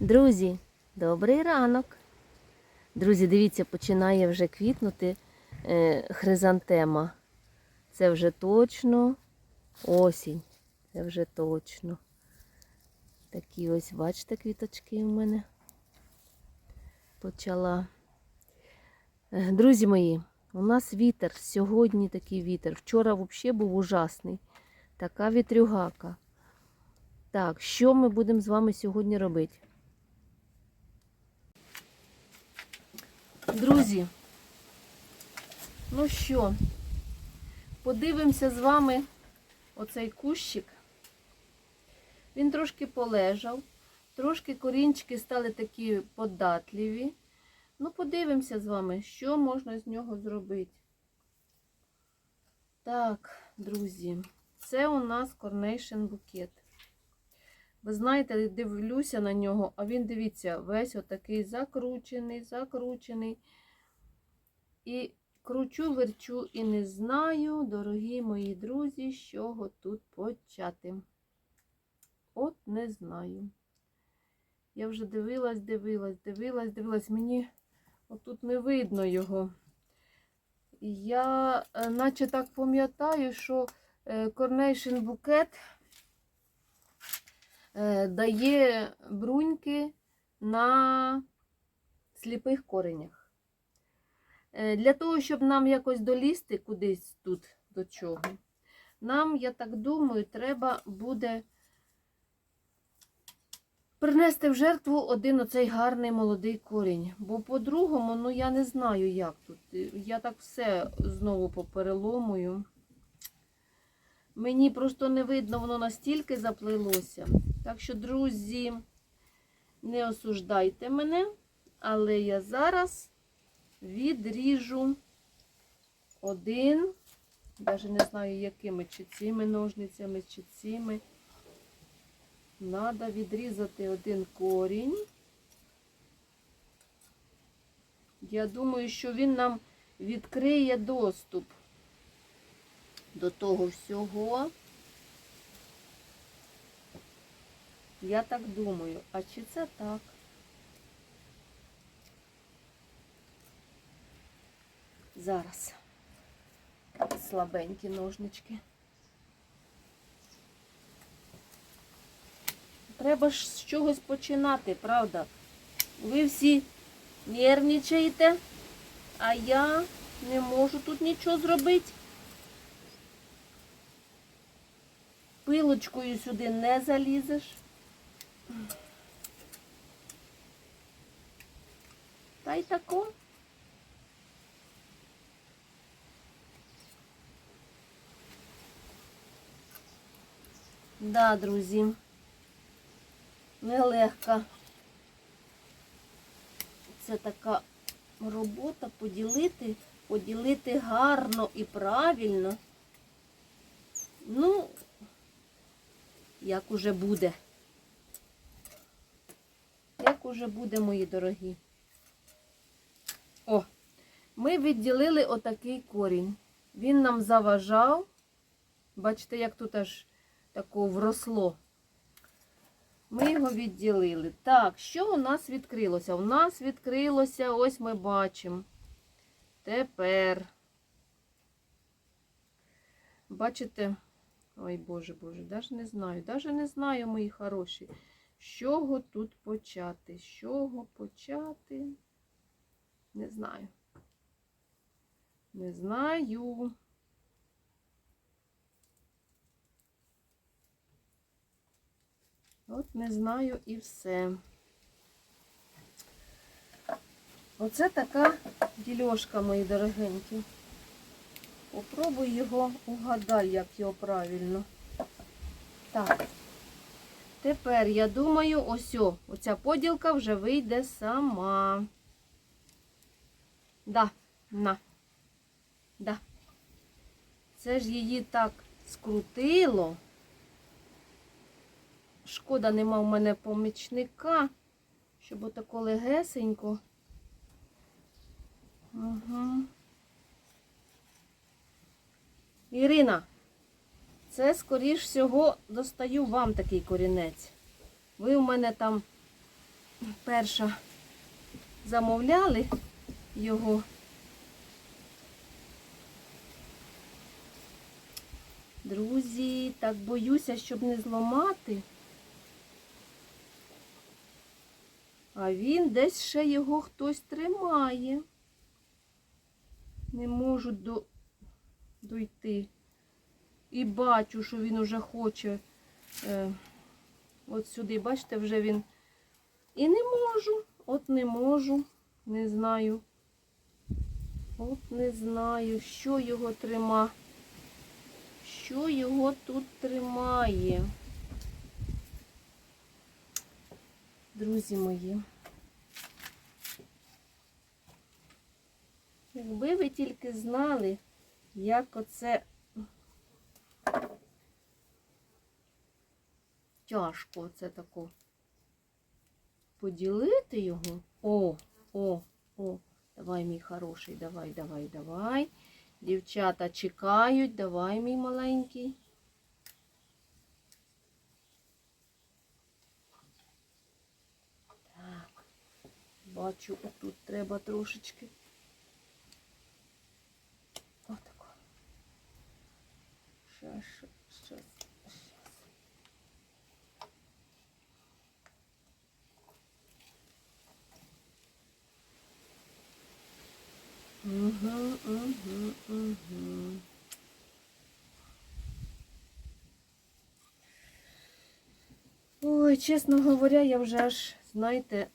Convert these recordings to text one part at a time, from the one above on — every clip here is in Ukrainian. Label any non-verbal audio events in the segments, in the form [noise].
Друзі, добрий ранок. Друзі, дивіться, починає вже квітнути е, хризантема. Це вже точно осінь. Це вже точно. Такі ось, бачите, квіточки у мене почала. Е, Друзі мої, у нас вітер. Сьогодні такий вітер. Вчора взагалі був ужасний. Така вітрюгака. Так, що ми будемо з вами сьогодні робити? Друзі, ну що, подивимося з вами оцей кущик. Він трошки полежав, трошки корінчики стали такі податливі. Ну, подивимося з вами, що можна з нього зробити. Так, друзі, це у нас Carnation букет. Ви знаєте, дивлюся на нього, а він, дивіться, весь отакий закручений, закручений. І кручу, верчу і не знаю, дорогі мої друзі, з чого тут почати. От не знаю. Я вже дивилась, дивилась, дивилась, дивилась. Мені отут не видно його. Я е, наче так пам'ятаю, що Carnation букет дає бруньки на сліпих коренях. Е, Для того, щоб нам якось долізти кудись тут до чого, нам, я так думаю, треба буде принести в жертву один оцей гарний молодий корінь. Бо по-другому, ну я не знаю, як тут. Я так все знову попереломую. Мені просто не видно, воно настільки заплилося. Так що, друзі, не осуждайте мене, але я зараз відріжу один, навіть не знаю, якими, чи цими ножницями, чи цими. Треба відрізати один корінь. Я думаю, що він нам відкриє доступ до того всього. Я так думаю. А чи це так? Зараз. Слабенькі ножнички. Треба ж з чогось починати, правда? Ви всі нервничаєте, а я не можу тут нічого зробити. Пилочкою сюди не залізеш. Та й тако. Да, друзі, нелегка. Це така робота поділити, поділити гарно і правильно. Ну, як уже буде. Як уже буде, мої дорогі. О, ми відділили отакий корінь. Він нам заважав. Бачите, як тут аж тако вросло. Ми його відділили. Так, що у нас відкрилося? У нас відкрилося, ось ми бачимо. Тепер. Бачите? Ой, Боже, Боже, навіть не знаю, навіть не знаю, мої хороші, з чого тут почати. З чого почати? Не знаю. Не знаю. От не знаю і все. Оце така дільошка, мої дорогенькі. Попробуй його угадай, як його правильно. Так. Тепер, я думаю, ось о, оця поділка вже вийде сама. Да, на. Да. Це ж її так скрутило. Шкода, нема в мене помічника, щоб отако легесенько. Угу. Ірина, це, скоріш всього, достаю вам такий корінець. Ви у мене там перша замовляли його. Друзі, так боюся, щоб не зламати. А він десь ще його хтось тримає. Не можу до... дойти. І бачу, що він уже хоче е, от сюди. Бачите, вже він. І не можу. От не можу. Не знаю. От не знаю, що його трима. Що його тут тримає. Друзі мої. Якби ви тільки знали, як оце тяжко оце тако поділити його. О, о, о, давай, мій хороший, давай, давай, давай. Дівчата чекають, давай, мій маленький. Так, бачу, отут треба трошечки. Угу, угу, угу. Ой, чесно говоря, я вже аж, знаєте,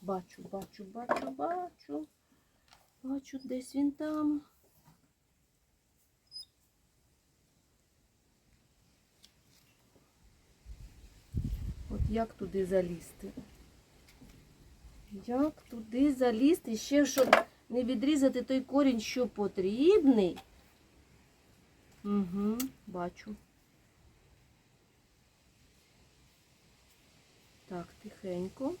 бачу, бачу, бачу, бачу. Бачу, десь він там. От як туди залізти? Як туди залізти? Ще щоб не відрізати той корінь, що потрібний. Угу, бачу. Так, тихенько.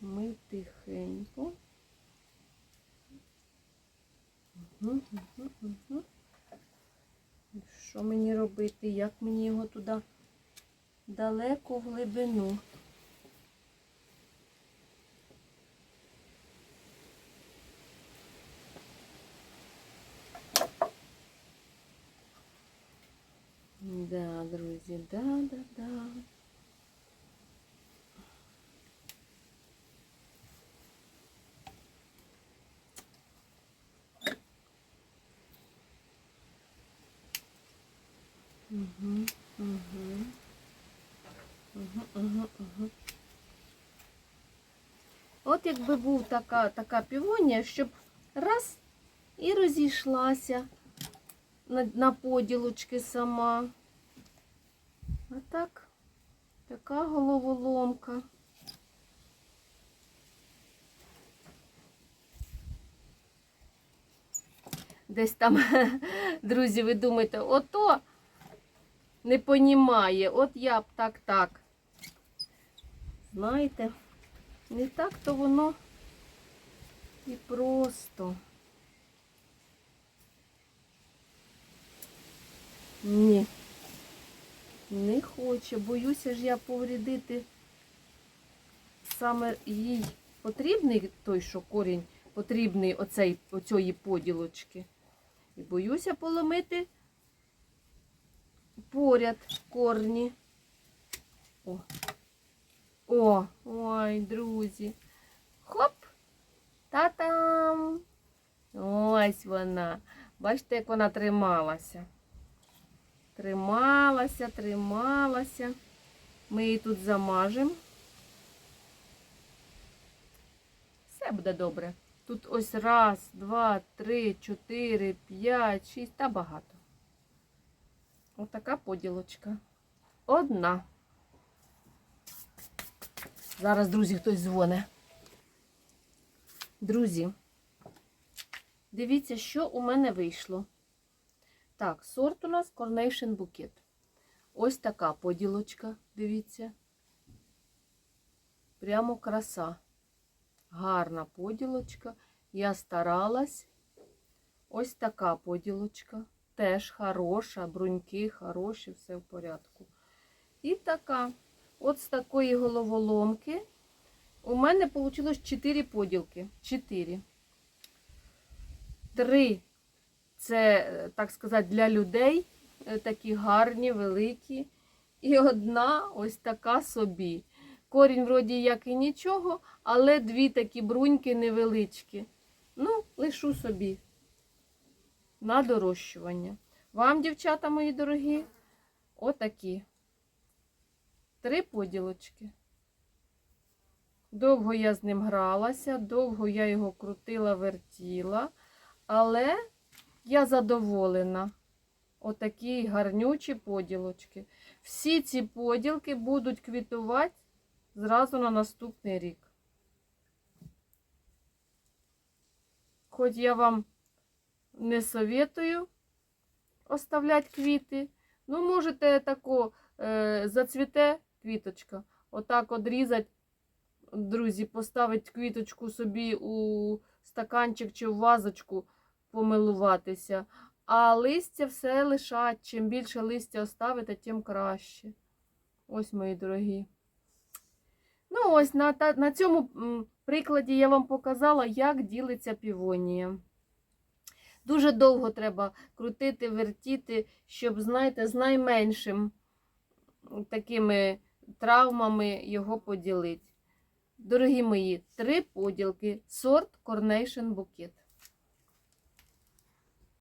Ми тихенько. Угу, угу, угу. Що мені робити? Як мені його туди далеко в глибину? Да, друзі, да, да, да. Угу, угу, угу. От якби був така, така півонія, щоб раз і розійшлася на, на поділочки сама. А так, така головоломка. Десь там, [laughs] друзі, ви думаєте, ото не понімає, от я б так-так. Знаєте, не так то воно і просто. Ні. Не хоче. Боюся ж я повредити саме їй потрібний той, що корінь потрібний оцей, оцієї поділочки. І боюся поломити поряд корні. О. О, ой, друзі. Хоп! Та-там! Ось вона. Бачите, як вона трималася. Трималася, трималася. Ми її тут замажемо. Все буде добре. Тут ось раз, два, три, чотири, п'ять, шість та багато. Отака поділочка. Одна. Зараз, друзі, хтось дзвоне. Друзі, дивіться, що у мене вийшло. Так, сорт у нас Carnation Bouquet. Ось така поділочка, дивіться. Прямо краса. Гарна поділочка. Я старалась. Ось така поділочка. Теж хороша, бруньки хороші, все в порядку. І така. От з такої головоломки у мене вийшло 4 поділки. 4. Три це, е, так сказати, для людей, е, такі гарні, великі. І одна ось така собі. Корінь, вроді, як і нічого, але дві такі бруньки невеличкі. Ну, лишу собі на дорощування. Вам, дівчата мої дорогі, отакі. Три поділочки. Довго я з ним гралася, довго я його крутила, вертіла, але я задоволена. Отакі гарнючі поділочки. Всі ці поділки будуть квітувати зразу на наступний рік. Хоч я вам не советую оставляти квіти, ну можете тако е, зацвіте квіточка, отак одрізати, друзі, поставити квіточку собі у стаканчик чи в вазочку, помилуватися. А листя все лишать. Чим більше листя оставите, тим краще. Ось, мої дорогі. Ну, ось на, та- на цьому прикладі я вам показала, як ділиться півонія. Дуже довго треба крутити, вертіти, щоб, знаєте, з найменшим такими травмами його поділити. Дорогі мої, три поділки, сорт Coronation Bouquet.